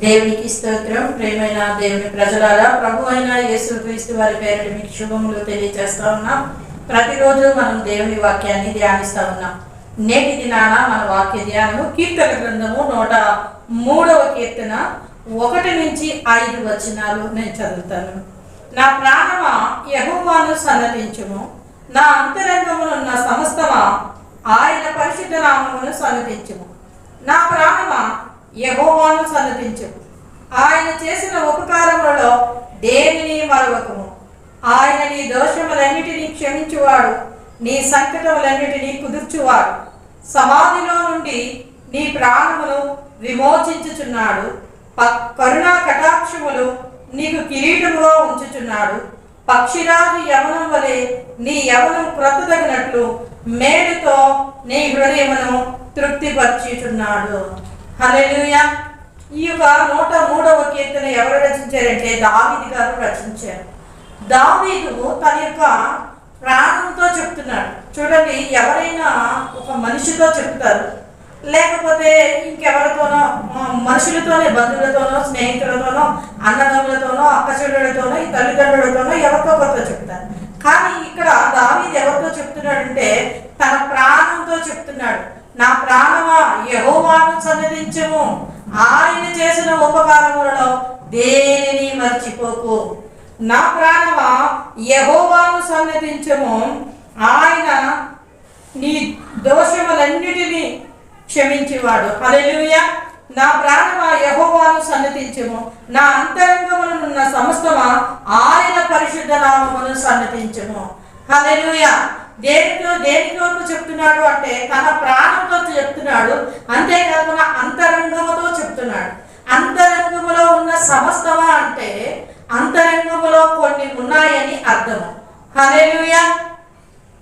దేవునికి స్తోత్రం. ప్రేమైన దేవుని ప్రజలారా ప్రభు అయిన యేసు క్రీస్తు వారి పేరు మీకు శుభములు తెలియజేస్తా ఉన్నాం. ప్రతిరోజు మనం దేవుని వాక్యాన్ని ధ్యానిస్తా ఉన్నాం. నేటి దినాన మన వాక్య ధ్యానము కీర్తన గ్రంథము నూట మూడవ కీర్తన ఒకటి నుంచి ఐదు వచనాలు నేను చదువుతాను. నా ప్రాణమా యహోవాను సన్నతించుము. నా అంతరంగమునున్న సమస్తమా ఆయన పరిశుద్ధ నామమును సన్నతించుము. నా ప్రాణమా యహోవాను సన్నతించు ఆయన చేసిన ఉపకారములలో దేనిని మరవకము? ఆయన నీ దోషములన్నిటినీ క్షమించువాడు నీ సంకటములన్నిటినీ కుదుర్చువాడు. సమాధిలో నుండి నీ ప్రాణమును విమోచించుచున్నాడు. ప- కరుణా కటాక్షములు నీకు కిరీటముగా ఉంచుచున్నాడు. పక్షిరాజు యవనం వలె నీ యవనం క్రొత్తదగినట్లు మేలుతో నీ హృదయమును తృప్తిపరచుచున్నాడు. హల్లెలూయా. ఈ యొక్క నూట మూడవ కీర్తన ఎవరు రచించారంటే దావీదు గారు రచించారు. దావీదు తన యొక్క ప్రాణంతో చెప్తున్నాడు. చూడండి ఎవరైనా ఒక మనిషితో చెప్తారు. లేకపోతే ఇంకెవరితోనో మనుషులతోనే బంధువులతోనో స్నేహితులతోనో అన్నదమ్ములతోనో అక్కచెల్లెలతోనో ఈ తల్లిదండ్రులతోనో ఎవరితో కొత్త చెప్తారు. కానీ ఇక్కడ దావీది ఎవరితో చెప్తున్నాడంటే తన ప్రాణంతో చెప్తున్నాడు. నా ప్రాణమా యహోవాను సన్నిధించము ఆయన చేసిన ఉపకారములలో దేనిని మర్చిపోకు. నా ప్రాణమా యహోవాను సన్నిధించము ఆయన నీ దోషములన్నిటినీ క్షమించేవాడు. హల్లెలూయా. నా ప్రాణమా యహోవాను సన్నతించము నా అంతరంగమునున్న సమస్తమా ఆయన పరిశుద్ధ నామమును సన్నతించము హల్లెలూయా. దేనితో దేని కొరకు చెప్తున్నాడు అంటే తన ప్రాణంతో చెప్తున్నాడు. అంతేకాకుండా అంతరంగముతో చెప్తున్నాడు. అంతరంగములో ఉన్న సమస్తమా అంటే అంతరంగములో కొన్ని ఉన్నాయని అర్థము. హల్లెలూయా.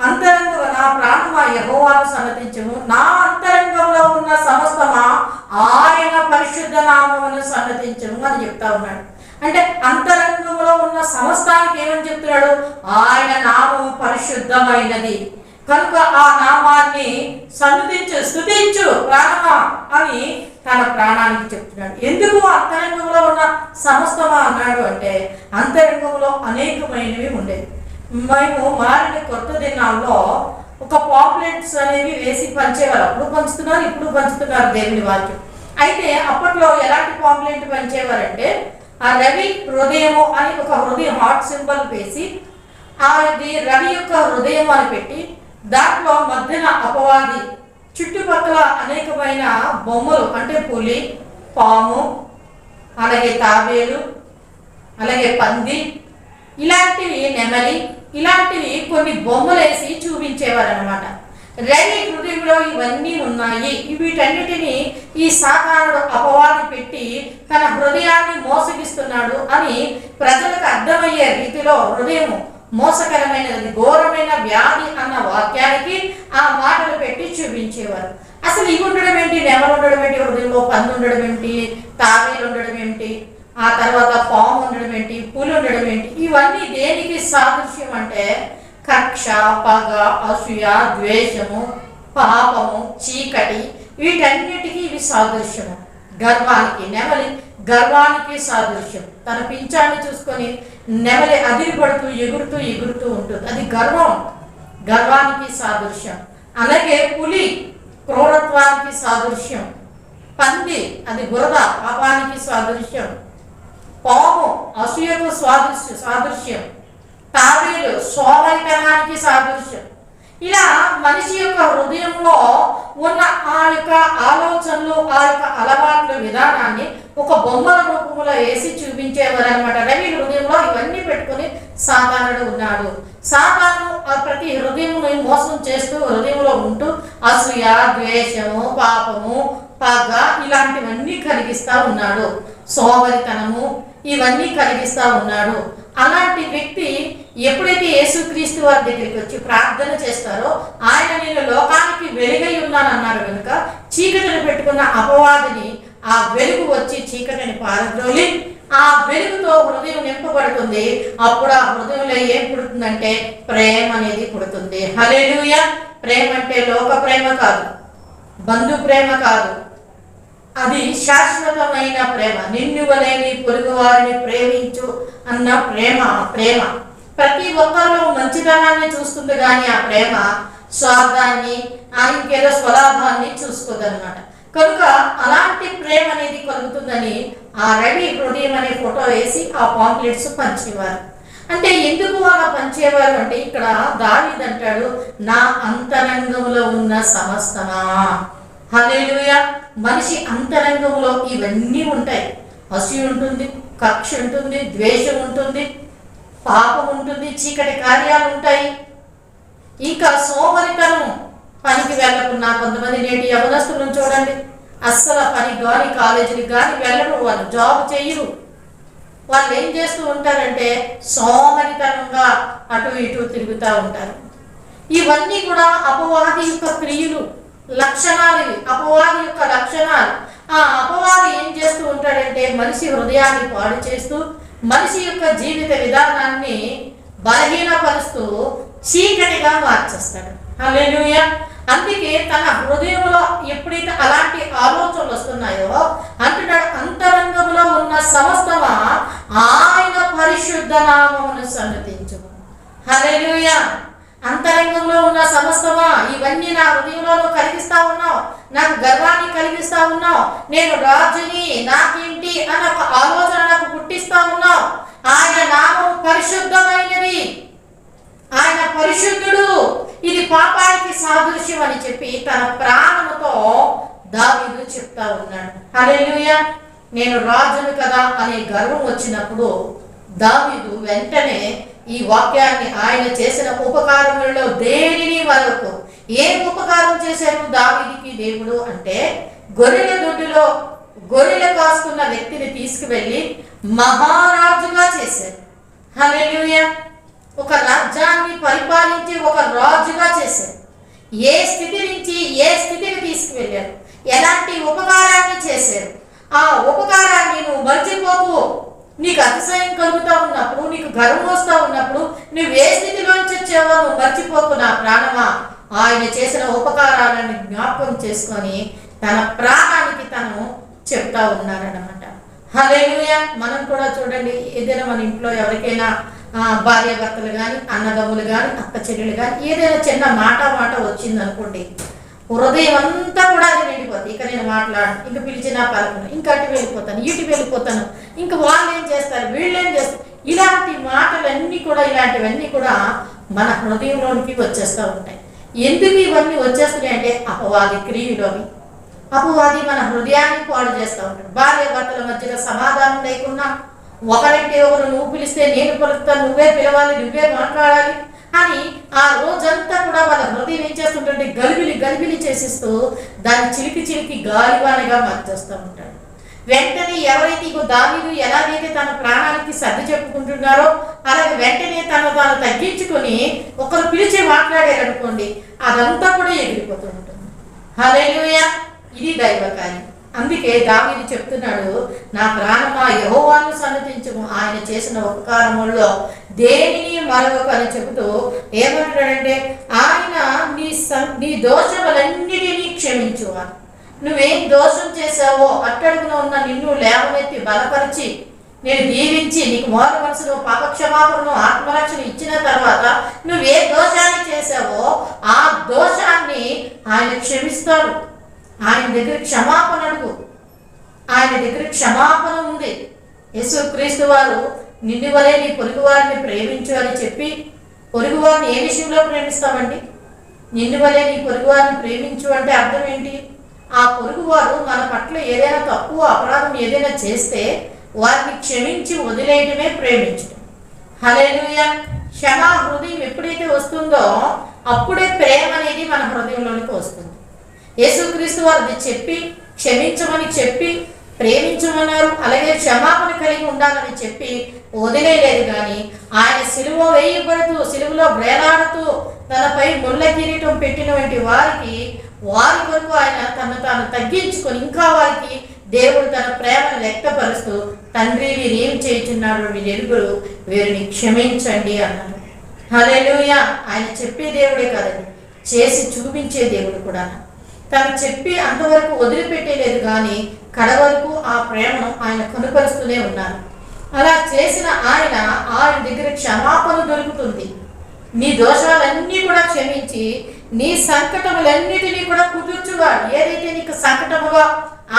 అంతరంగము నా ప్రాణమా యహోవాను సన్నతించము నా అంతరంగంలో ఉన్న సమస్తమా ఆయన పరిశుద్ధ నామమును సన్నతించము అని చెప్తా ఉన్నాడు. అంటే లోకంలో ఉన్న సమస్తానికి ఏమని చెప్తున్నాడు? ఆయన నామము పరిశుద్ధమైనది. కనుక ఆ నామాన్ని సన్నిధించు స్థుతించు ప్రాణమా అని తన ప్రాణానికి చెప్తున్నాడు. ఎందుకు అంతరంగంలో ఉన్న సమస్తమా అన్నాడు అంటే అంతరంగంలో అనేకమైనవి ఉండేవి. మేము మారిన కొత్త దినాల్లో ఒక పాపులెట్స్ అనేవి వేసి పంచేవారు. అప్పుడు పంచుతున్నారు ఇప్పుడు పంచుతున్నారు దేవుని వాక్యం. అయితే అప్పట్లో ఎలాంటి పాపులెట్ పంచేవారంటే ఆ రవి హృదయము అని ఒక హృదయం హార్ట్ సింబల్ వేసి అది రవి యొక్క హృదయం అని పెట్టి దాంట్లో మధ్యన అపవాది చుట్టుపక్కల అనేకమైన బొమ్మలు అంటే పులి పాము అలాగే తాబేలు అలాగే పంది ఇలాంటివి నెమలి ఇలాంటివి కొన్ని బొమ్మలు వేసి చూపించేవారు అనమాట రవి హృదయంలో ఇవన్నీ ఉన్నాయి. వీటన్నిటిని ఈ సాకారుడు అపవాది పెట్టి తన హృదయాన్ని అర్థమయ్యే రీతిలో హృదయం మోసకరమైనది ఘోరమైన వ్యాధి అన్న వాక్యానికి ఆ మాటలు పెట్టి చూపించేవారు. అసలు ఇవి ఉండడం ఏంటి? నెమలు ఉండడం ఏంటి? హృదయంలో పంది ఉండడం ఏంటి? తాబేలు ఉండడం ఏంటి? ఆ తర్వాత పాము ఉండడం ఏంటి? పులు ఉండడం ఏంటి? ఇవన్నీ దేనికి సాదృశ్యం అంటే కక్ష పగ అసూయ ద్వేషము పాపము చీకటి వీటన్నిటికీ ఇవి సాదృశ్యము. గర్వానికి నెమలి గర్వానికి సాదృశ్యం. తన పింఛాన్ని చూసుకొని నెమలి అదిరిపడుతూ ఎగురుతూ ఎగురుతూ ఉంటుంది. అది గర్వం. గర్వానికి సాదృశ్యం. అలాగే పులి క్రూరత్వానికి సాదృశ్యం. పంది అది బురద పాపానికి సాదృశ్యం. పాము అసూయకు సాదృశ్యం సాదృశ్యం. తాబేలు సోమరితనానికి సాదృశ్యం. ఇలా మనిషి యొక్క హృదయంలో ఉన్న ఆ యొక్క ఆలోచనలు ఆ యొక్క అలవాట్ల విధానాన్ని ఒక బొమ్మల రూపంలో వేసి చూపించేవారు అనమాట రవి హృదయంలో ఇవన్నీ పెట్టుకొని సాతానుడు ఉన్నాడు. సాతాను ఆ ప్రతి హృదయంలో మోసం చేస్తూ హృదయంలో ఉంటూ అసూయ ద్వేషము పాపము పగ ఇలాంటివన్నీ కలిగిస్తూ ఉన్నాడు. సోమరితనము ఇవన్నీ కలిగిస్తూ ఉన్నాడు. అలాంటి వ్యక్తి ఎప్పుడైతే యేసుక్రీస్తు వారి దగ్గరికి వచ్చి ప్రార్థన చేస్తారో ఆయన నేను లోకానికి వెలుగై ఉన్నానన్నారు కనుక చీకటిని పెట్టుకున్న అపవాదిని ఆ వెలుగు వచ్చి చీకటిని పారద్రోలి ఆ వెలుగుతో హృదయం నింపబడుతుంది. అప్పుడు ఆ హృదయంలో ఏం పుడుతుందంటే ప్రేమ అనేది పుడుతుంది. హలేలుయ ప్రేమ అంటే లోక ప్రేమ కాదు బంధు ప్రేమ కాదు. అది శాశ్వతమైన ప్రేమ. నిన్ను వలేని పొరుగు వారిని ప్రేమించు అన్న ప్రేమ ప్రేమ. ప్రతి ఒక్కరిలో మంచితనాన్ని చూస్తుంది కానీ ఆ ప్రేమ స్వార్థాన్ని ఆయనకేదో స్వలాభాన్ని చూసుకోదన్నమాట. కనుక అలాంటి ప్రేమ అనేది కలుగుతుందని ఆ రవి హృదయం అనే ఫోటో వేసి ఆ పాంప్లెట్స్ పంచేవారు. అంటే ఎందుకు అలా పంచేవారు అంటే ఇక్కడ దావీద్ అంటాడు నా అంతరంగంలో ఉన్న సమస్తమా? హల్లెలూయా. మనిషి అంతరంగంలో ఇవన్నీ ఉంటాయి. అసూయ ఉంటుంది కక్ష ఉంటుంది ద్వేషం ఉంటుంది పాపం ఉంటుంది చీకటి కార్యాలు ఉంటాయి. ఇంకా సోమరితనం పనికి వెళ్ళకుండా కొంతమంది నేటి యవనస్తులను చూడండి. అస్సలు పని కానీ కాలేజీకి కానీ వెళ్ళరు వాళ్ళు జాబ్ చేయరు వాళ్ళు ఏం చేస్తూ ఉంటారంటే సోమరితనంగా అటు ఇటు తిరుగుతూ ఉంటారు. ఇవన్నీ కూడా అపవాది యొక్క క్రియలు లక్షణాలు అపవాది యొక్క లక్షణాలు. ఆ అపవాది ఏం చేస్తూ ఉంటాడంటే మనిషి హృదయాన్ని పాడు చేస్తూ మనిషి యొక్క జీవిత విధానాన్ని బలహీనపరుస్తూ చీకటిగా మార్చేస్తాడు. అందుకే తన హృదయంలో ఎప్పుడైతే అలాంటి ఆలోచనలు వస్తున్నాయో అంటున్నాడు అంతరంగంలో ఉన్న సమస్తమా ఆయన పరిశుద్ధ నామమును సన్నతించు హల్లెలూయా. అంతరంగంలో ఉన్న సమస్తమా ఇవన్నీ నా హృదయంలో కలిగిస్తా ఉన్నావు. నాకు గర్వాన్ని కలిగిస్తా ఉన్నావు. నేను రాజుని నాకేంటి అన్న ఒక ఆలోచన నాకు పుట్టిస్తా ఉన్నావు. ఆయన నామం పరిశుద్ధమైనది. ఆయన పరిశుద్ధుడు. ఇది పాపానికి సాదృశ్యం అని చెప్పి తన ప్రాణముతో దావీదు చెప్తా ఉన్నాడు. హల్లెలూయా. నేను రాజును కదా అనే గర్వం వచ్చినప్పుడు దావీదు వెంటనే ఈ వాక్యాన్ని ఆయన చేసిన ఉపకారములలో దేనిని వరకు ఏం ఉపకారం చేశారు దావీదికి దేవుడు అంటే గొర్రెల దొడ్డులో గొర్రెల కాసుకున్న వ్యక్తిని తీసుకువెళ్ళి మహారాజుగా చేశారు. హల్లెలూయా. ఒక రాజ్యాన్ని పరిపాలించి ఒక రాజుగా చేశారు. ఏ స్థితి నుంచి ఏ స్థితికి తీసుకువెళ్ళారు? ఎలాంటి ఉపకారాన్ని చేశారు? ఆ ఉపకారాన్ని నువ్వు మర్చిపోకు. నీకు అతిశయం కలుగుతూ ఉన్నప్పుడు నీకు గర్వం వస్తూ ఉన్నప్పుడు నువ్వు ఏ స్థితిలోంచి వచ్చావో నువ్వు మర్చిపోకు నా ప్రాణమా. ఆయన చేసిన ఉపకారాలను జ్ఞాపకం చేసుకొని తన ప్రాణానికి తను చెప్తా ఉన్నారన్నమాట హలే మనం కూడా చూడండి ఏదైనా మన ఇంట్లో ఎవరికైనా భార్యాభర్తలు భార్య భర్తలు కానీ అన్నదమ్ములు కానీ అక్క చెల్లెలు కానీ ఏదైనా చిన్న మాట మాట వచ్చింది అనుకోండి హృదయం అంతా కూడా అది వెళ్ళిపోతుంది ఇక నేను మాట్లాడను ఇంక పిలిచినా పలకను ఇంకా అటు వెళ్ళిపోతాను ఇటు వెళ్ళిపోతాను. ఇంకా వాళ్ళు ఏం చేస్తారు వీళ్ళు ఏం చేస్తారు? ఇలాంటి మాటలన్నీ కూడా ఇలాంటివన్నీ కూడా మన హృదయంలోనికి వచ్చేస్తూ ఉంటాయి. ఎందుకు ఇవన్నీ వచ్చేస్తున్నాయి అంటే అపవాది క్రియలు అవి అపవాది మన హృదయాన్ని పాడు చేస్తూ ఉంటాడు. భార్య భర్తల మధ్యలో సమాధానం లేకుండా ఒకరంటే ఒకరు నువ్వు పిలిస్తే నేను పలుకుతాను నువ్వే పిలవాలి నువ్వే మాట్లాడాలి అని ఆ రోజంతా కూడా వాళ్ళ హృదయం ఏం చేస్తుంటే గలిబిలి గలిబిలి చేసిస్తూ దాన్ని చిలికి చిలికి గాలివానిగా మార్చేస్తూ ఉంటాడు. వెంటనే ఎవరైతే ఇగో దావీదు ఎలాగైతే తన ప్రాణానికి సర్ది చెప్పుకుంటున్నారో అలాగే వెంటనే తను తాను తగ్గించుకొని ఒకరు పిలిచి మాట్లాడారనుకోండి అదంతా కూడా ఎగిరిపోతూ ఉంటుంది. హలే ఇది దైవ కార్యం అందుకే దావీది చెప్తున్నాడు నా ప్రాణమా యహోవాను సన్నతించము ఆయన చేసిన ఉపకారముల్లో దేనిని మరొక అని చెబుతూ ఏమంటాడంటే ఆయన నీ సం- నీ దోషములన్నిటినీ క్షమించువారు నువ్వేం దోషం చేశావో అట్టడుగున ఉన్న నిన్ను లేవనెత్తి బలపరిచి నేను దీవించి నీకు మోర మనసును పాపక్షమాపణను ఆత్మరక్షణ ఇచ్చిన తర్వాత నువ్వు ఏ దోషాన్ని చేశావో ఆ దోషాన్ని ఆయన క్షమిస్తాడు. ఆయన దగ్గర క్షమాపణ అడుగు. ఆయన దగ్గర క్షమాపణ ఉంది. యేసు క్రీస్తు వారు నిన్ను వలే నీ పొరుగు వారిని ప్రేమించు అని చెప్పి పొరుగు వారిని ఏ విషయంలో ప్రేమిస్తామండి? నిన్ను వలే నీ పొరుగు వారిని ప్రేమించు అంటే అర్థం ఏంటి? ఆ పొరుగు వారు మన పట్ల ఏదైనా తక్కువ అపరాధం ఏదైనా చేస్తే వారిని క్షమించి వదిలేయటమే ప్రేమించడం. హలేలుయ క్షమా హృదయం ఎప్పుడైతే వస్తుందో అప్పుడే ప్రేమ అనేది మన హృదయంలోనికి వస్తుంది. యేసుక్రీస్తు వారు చెప్పి క్షమించమని చెప్పి ప్రేమించమన్నారు అలాగే క్షమాపణ కలిగి ఉండాలని చెప్పి వదిలేదు కానీ ఆయన సిలువ వేయబడుతూ సిలువలో బ్రేలాడుతూ తనపై ముళ్ళ కిరీటం పెట్టినటువంటి వారికి వారి వరకు ఆయన తను తాను తగ్గించుకొని ఇంకా వారికి దేవుడు తన ప్రేమను వ్యక్తపరుస్తూ తండ్రి వీరేం చేయుచున్నాడు వీరు వీరిని క్షమించండి అన్నారు హలే ఆయన చెప్పే దేవుడే కాదండి చేసి చూపించే దేవుడు కూడా. తను చెప్పి అంతవరకు వదిలిపెట్టేలేదు కానీ కడవరకు ఆ ప్రేమను ఆయన కనుపరుస్తూనే ఉన్నారు. అలా చేసిన ఆయన ఆయన దగ్గర క్షమాపణ దొరుకుతుంది. నీ దోషాలన్నీ కూడా క్షమించి నీ సంకటములన్నిటినీ కూడా కుదుర్చువాడు ఏదైతే నీకు సంకటముగా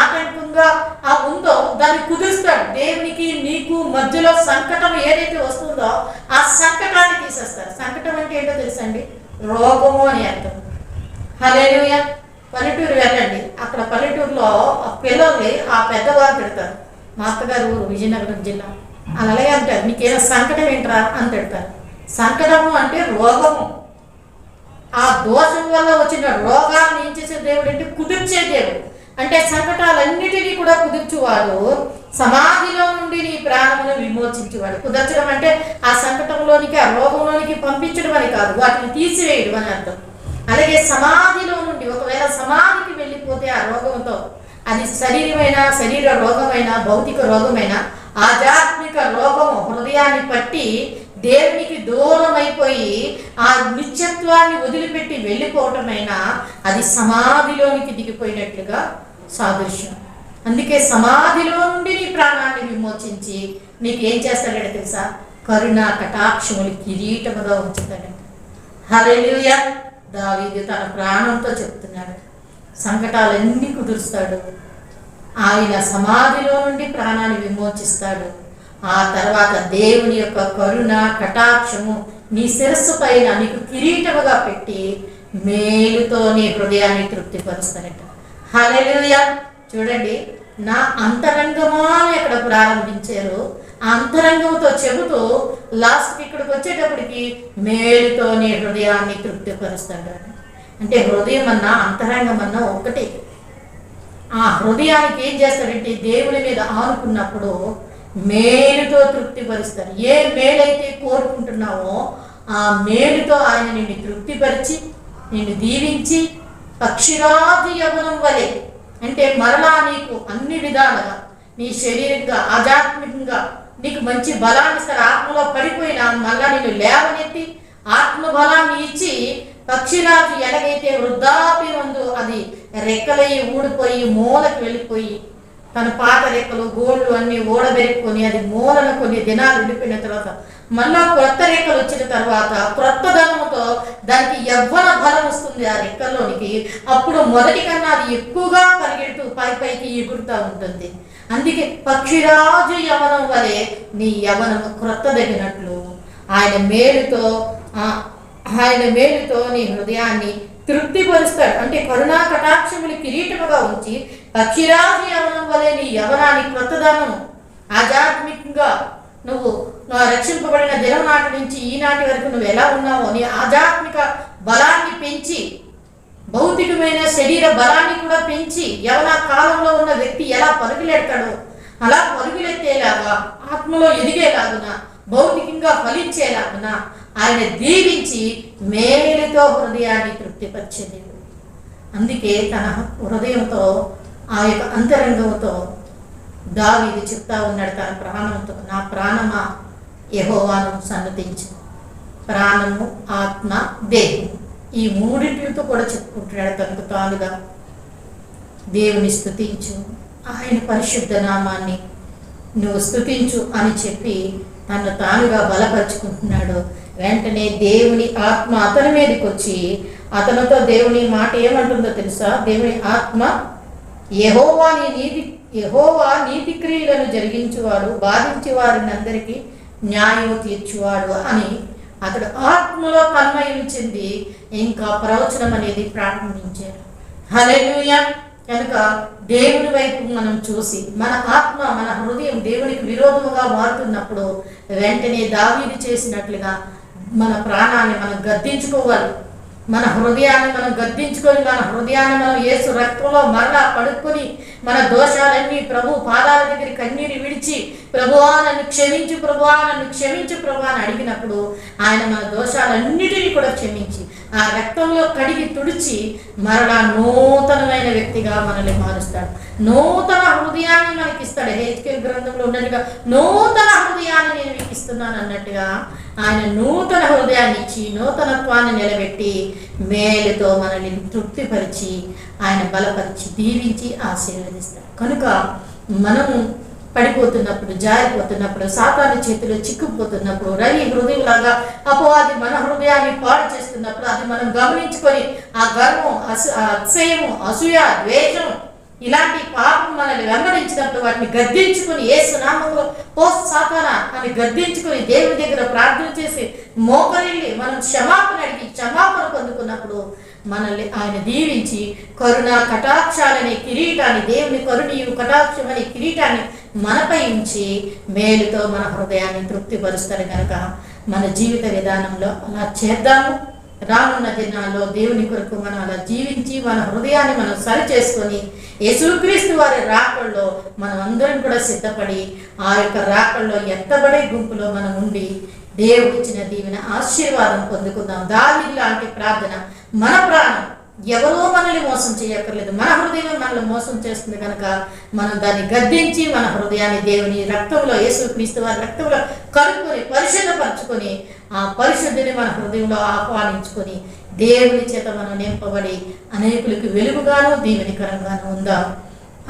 ఆటంకంగా ఆ ఉందో దాన్ని కుదురుస్తాడు. దేవునికి నీకు మధ్యలో సంకటం ఏదైతే వస్తుందో ఆ సంకటాన్ని తీసేస్తారు సంకటం అంటే ఏంటో తెలుసండి రోగము అని అర్థం. హలే పల్లెటూరు వెళ్ళండి. అక్కడ పల్లెటూరులో ఆ పిల్లల్ని ఆ పెద్దవారు పెడతారు మా అత్తగారు ఊరు విజయనగరం జిల్లా. అలాగే అంటారు నీకేమైనా సంకటం ఏంట్రా? అని పెడతారు సంకటము అంటే రోగము. ఆ దోషం వల్ల వచ్చిన రోగాన్ని ఏం చేసే దేవుడు అంటే కుదిర్చే దేవుడు. అంటే సంకటాలన్నిటినీ కూడా కుదుర్చువాడు. సమాధిలో నుండి నీ ప్రాణమును విమోచించేవాడు. కుదర్చడం అంటే ఆ సంకటంలోనికి ఆ రోగంలోనికి పంపించడం అని కాదు వాటిని తీసివేయడం అని అర్థం. అలాగే సమాధిలో ఒకవేళ సమాధికి వెళ్ళిపోతే ఆ రోగంతో అది శరీరమైన శరీర రోగమైన భౌతిక రోగమైన ఆధ్యాత్మిక రోగము హృదయాన్ని పట్టి దేవునికి దూరం అయిపోయి ఆ నిత్యత్వాన్ని వదిలిపెట్టి వెళ్ళిపోవటమైనా అది సమాధిలోనికి దిగిపోయినట్లుగా సాదృశ్యం. అందుకే సమాధిలో నుండి నీ ప్రాణాన్ని విమోచించి నీకేం చేస్తాడంటే తెలుసా? కరుణ కటాక్షములు కిరీటముగా ఉంచుతాడంట. హల్లెలూయా! దావీదు తన ప్రాణంతో చెప్తున్నాడు. సంకటాలన్నీ కుదురుస్తాడు. ఆయన సమాధిలో నుండి ప్రాణాన్ని విమోచిస్తాడు. ఆ తర్వాత దేవుని యొక్క కరుణ కటాక్షము నీ శిరస్సు పైన నీకు కిరీటముగా పెట్టి మేలుతో నీ హృదయాన్ని తృప్తిపరుస్తారట హల్లెలూయా! చూడండి నా అంతరంగమా అని అక్కడ ప్రారంభించారు. అంతరంగంతో చెబుతూ లాస్ట్కి ఇక్కడికి వచ్చేటప్పటికి మేలుతో నీ హృదయాన్ని తృప్తిపరుస్తాడు అని. అంటే హృదయం అన్నా అంతరంగం అన్నా ఒకటే ఆ హృదయానికి ఏం చేస్తాడంటే దేవుని మీద ఆనుకున్నప్పుడు మేలుతో తృప్తిపరుస్తారు ఏ మేలైతే కోరుకుంటున్నావో ఆ మేలుతో ఆయన నిన్ను తృప్తిపరిచి నిన్ను దీవించి పక్షిరాజు యవనం వలె అంటే మరలా నీకు అన్ని విధాలుగా నీ శరీరంగా ఆధ్యాత్మికంగా నీకు మంచి బలాన్ని ఇస్తారు ఆత్మలో పడిపోయినా మళ్ళా నిన్ను లేవనెత్తి ఆత్మ బలాన్ని ఇచ్చి పక్షిరాజు ఎలాగైతే వృద్ధాప్యం ఉందో అది రెక్కలయ్యి ఊడిపోయి మూలకు వెళ్ళిపోయి తన పాత రెక్కలు గోళ్ళు అన్ని ఓడబెరుక్కొని అది మూలను కొన్ని దినాలు ఉండిపోయిన తర్వాత మళ్ళా కొత్త రెక్కలు వచ్చిన తర్వాత క్రొత్త ధనముతో దానికి యవ్వన బలం వస్తుంది ఆ రెక్కల్లోనికి. అప్పుడు మొదటి కన్నా అది ఎక్కువగా పరిగెడుతూ పై పైకి ఎగురుతూ ఉంటుంది. అందుకే పక్షిరాజు యవనం వలె నీ యవనము క్రొత్తదగినట్లు. ఆయన మేలుతో ఆయన మేలుతో నీ హృదయాన్ని తృప్తిపరుస్తాడు. అంటే కరుణా కటాక్షములు కిరీటముగా ఉంచి పక్షిరాజు యవనం వలె నీ యవనాన్ని క్రొత్తదనము ఆధ్యాత్మికంగా నువ్వు నువ్వు రక్షింపబడిన దినం నాటి నుంచి ఈనాటి వరకు నువ్వు ఎలా ఉన్నావో నీ ఆధ్యాత్మిక బలాన్ని పెంచి భౌతికమైన శరీర బలాన్ని కూడా పెంచి యవన కాలంలో ఉన్న వ్యక్తి ఎలా పరుగులెడతాడో అలా పరుగులెత్తేలాగా ఆత్మలో ఎదిగేలాగున భౌతికంగా ఫలించేలాగున ఆయన దీవించి మేలుతో హృదయాన్ని తృప్తిపరిచేది అందుకే తన హృదయంతో ఆ యొక్క అంతరంగంతో దావీదు చెప్తా ఉన్నాడు తన ప్రాణంతో నా ప్రాణమా యహోవాను సన్నతించు. ప్రాణము ఆత్మ దేహము. ఈ మూడింటితో కూడా చెప్పుకుంటున్నాడు తనకు తానుగా దేవుని స్థుతించు ఆయన పరిశుద్ధ నామాన్ని నువ్వు స్తుతించు అని చెప్పి తను తానుగా బలపరుచుకుంటున్నాడు. వెంటనే దేవుని ఆత్మ అతని మీదకి వచ్చి అతనితో దేవుని మాట ఏమంటుందో తెలుసా? దేవుని ఆత్మ యెహోవా నీతి యహోవా నీతి క్రియలను జరిగించువాడు బాధించేవారిని అందరికీ న్యాయం తీర్చువాడు అని అతడు ఆత్మలో తన్మయం చెంది ఇంకా ప్రవచనం అనేది ప్రారంభించారు హల్లెలూయా! కనుక దేవుని వైపు మనం చూసి మన ఆత్మ మన హృదయం దేవునికి విరోధముగా మారుతున్నప్పుడు వెంటనే దావీది చేసినట్లుగా మన ప్రాణాన్ని మనం గద్దించుకోవాలి. మన హృదయాన్ని మనం గద్దించుకొని మన హృదయాన్ని మనం ఏసు రక్తంలో మరలా పడుకొని మన దోషాలన్నీ ప్రభు పాదాల దగ్గర కన్నీరు విడిచి ప్రభువా నన్ను క్షమించు ప్రభువా నన్ను క్షమించు ప్రభు అని అడిగినప్పుడు ఆయన మన దోషాలన్నిటినీ కూడా క్షమించి ఆ రక్తంలో కడిగి తుడిచి మరలా నూతనమైన వ్యక్తిగా మనల్ని మారుస్తాడు. నూతన హృదయాన్ని మనకి ఇస్తాడు హెచ్కేల్ గ్రంథంలో ఉన్నట్టుగా నూతన హృదయాన్ని నేను మీకు ఇస్తున్నాను అన్నట్టుగా ఆయన నూతన హృదయాన్ని ఇచ్చి నూతనత్వాన్ని నిలబెట్టి మేలుతో మనల్ని తృప్తిపరిచి ఆయన బలపరిచి దీవించి ఆశీర్వదిస్తాడు కనుక మనము పడిపోతున్నప్పుడు జారిపోతున్నప్పుడు సాతాను చేతిలో చిక్కుపోతున్నప్పుడు రవి హృదయంలాగా అపవాది మన హృదయాన్ని పాడు చేస్తున్నప్పుడు అది మనం గమనించుకొని ఆ గర్వం అస అతిశయము అసూయ ద్వేషం ఇలాంటి పాపం మనల్ని వెంబడించినప్పుడు వాటిని గద్దించుకొని ఏ సునామంలో ఓ సాతాన అని గద్దించుకొని దేవుని దగ్గర ప్రార్థన చేసి మోకరిల్లి మనం క్షమాపణ అడిగి క్షమాపణ పొందుకున్నప్పుడు మనల్ని ఆయన దీవించి కరుణ కటాక్షాలనే కిరీటాన్ని దేవుని కరుణీయు కటాక్షం అనే కిరీటాన్ని మనపై ఉంచి మేలుతో మన హృదయాన్ని తృప్తిపరుస్తారు కనుక మన జీవిత విధానంలో అలా చేద్దాము. రానున్న దినాల్లో దేవుని కొరకు మనం అలా జీవించి మన హృదయాన్ని మనం సరి చేసుకొని యేసుక్రీస్తు వారి రాకల్లో మనం అందరం కూడా సిద్ధపడి ఆ యొక్క రాకల్లో ఎత్తబడే గుంపులో మనం ఉండి దేవుడు ఇచ్చిన దీవెన ఆశీర్వాదం పొందుకుందాం. దావి లాంటి ప్రార్థన మన ప్రాణం. ఎవరో మనల్ని మోసం చేయక్కర్లేదు. మన హృదయం మనల్ని మోసం చేస్తుంది కనుక మనం దాన్ని గద్దించి మన హృదయాన్ని దేవుని రక్తంలో యేసుక్రీస్తు వారి రక్తంలో కలుపుకొని పరిశుద్ధపరచుకొని ఆ పరిశుద్ధిని మన హృదయంలో ఆహ్వానించుకొని దేవుని చేత మనం నింపబడి అనేకులకు వెలుగుగాను దీవెనికరంగాను ఉందాం.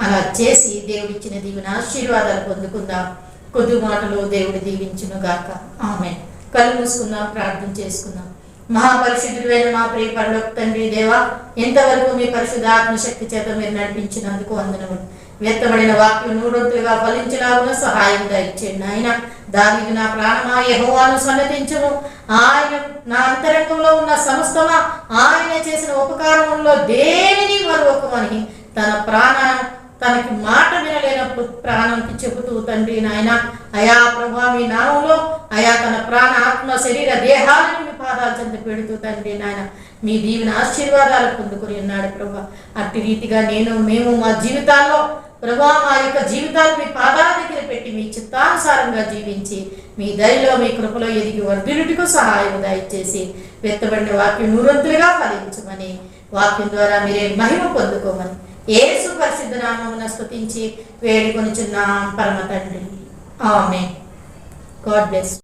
అలా చేసి దేవుడిచ్చిన దీవెన ఆశీర్వాదాలు పొందుకుందాం. కొద్ది మాటలు దేవుడు దీవించును గాక. ఆమె కళ్ళు మూసుకుందాం ప్రార్థన చేసుకుందాం. మహాపరిశుద్ధుడైన మా ప్రియ పరలోక తండ్రి దేవా ఎంతవరకు మీ పరిశుద్ధ ఆత్మశక్తి చేత మీరు నడిపించినందుకు వందనములు. వ్యక్తబడిన వాక్యం నూడొత్తులుగా ఫలించలాగున సహాయం దయచేయండి ఆయన దానికి నా ప్రాణమా యహోవాను సన్నతించము. ఆయన నా అంతరంగంలో ఉన్న సమస్తమా ఆయన చేసిన ఉపకారంలో దేనిని మరొకమని తన ప్రాణ తనకి మాట వినలేనప్పుడు ప్రాణంకి చెబుతూ తండ్రి నాయన అయా ప్రభా మీ నామంలో అయా తన ప్రాణ ఆత్మ శరీర దేహాలను మీ పాదాలు చెంత పెడుతూ తండ్రి నాయన మీ దీవిని ఆశీర్వాదాలు పొందుకుని ఉన్నాడు ప్రభా. అట్టి రీతిగా నేను మేము మా జీవితాల్లో ప్రభా మా యొక్క జీవితాలు మీ పాదాల దగ్గర పెట్టి మీ చిత్తానుసారంగా జీవించి మీ దయలో మీ కృపలో ఎదిగి వర్ధినుటికు సహాయం దయచేసి వెత్తబడిన వాక్యం నూరంతులుగా ఫలించమని వాక్యం ద్వారా మీరే మహిమ పొందుకోమని ఏసు పరిశుద్ధ నామమున వేడుకొని చిన్న పరమ తండ్రి ఆమె గాడ్ బ్లెస్